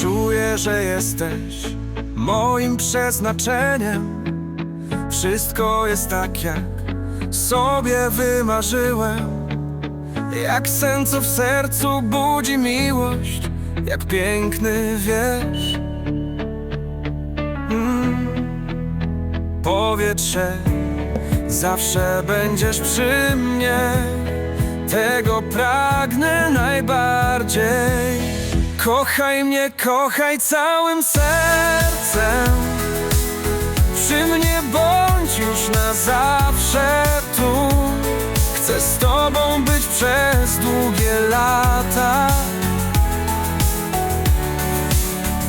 Czuję, że jesteś moim przeznaczeniem. Wszystko jest tak, jak sobie wymarzyłem. Jak sen, co w sercu budzi miłość, jak piękny wiesz. Mm. Powietrze, zawsze będziesz przy mnie. Tego pragnę najbardziej. Kochaj mnie, kochaj całym sercem. Przy mnie bądź już na zawsze tu. Chcę z tobą być przez długie lata.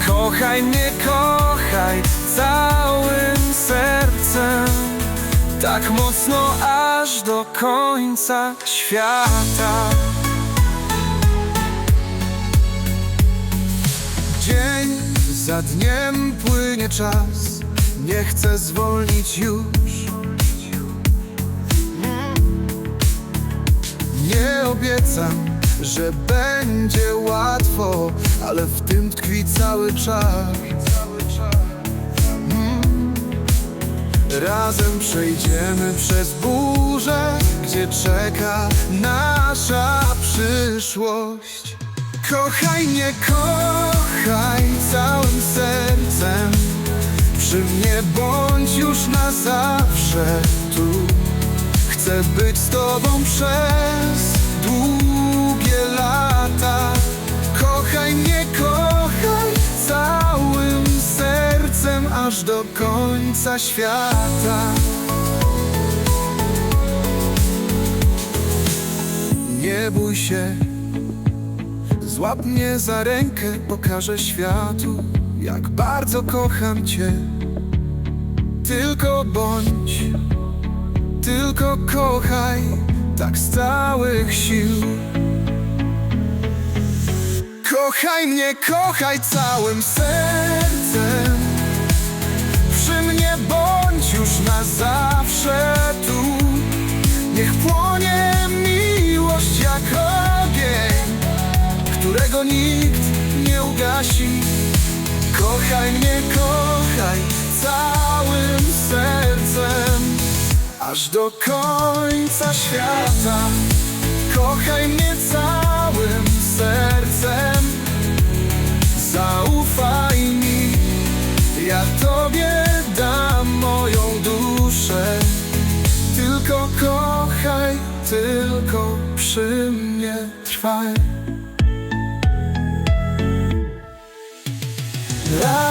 Kochaj mnie, kochaj całym sercem. Tak mocno aż do końca świata. Za dniem płynie czas, nie chcę zwolnić już. Nie obiecam, że będzie łatwo, ale w tym tkwi cały czas. Mm. Razem przejdziemy przez burzę, gdzie czeka nasza przyszłość. Kochaj mnie, kochaj całym sercem. Przy mnie bądź już na zawsze tu. Chcę być z tobą przez długie lata. Kochaj mnie, kochaj całym sercem Aż do końca świata. Nie bój się Złap mnie za rękę, pokażę światu, jak bardzo kocham cię. Tylko bądź, tylko kochaj, tak z całych sił. Kochaj mnie, kochaj całym sercem. Przy mnie bądź już na zawsze którego nikt nie ugasi. Kochaj mnie, kochaj całym sercem, aż do końca świata. Kochaj mnie całym sercem, zaufaj mi, ja Tobie dam moją duszę. Tylko kochaj, tylko przy mnie trwaj. Love.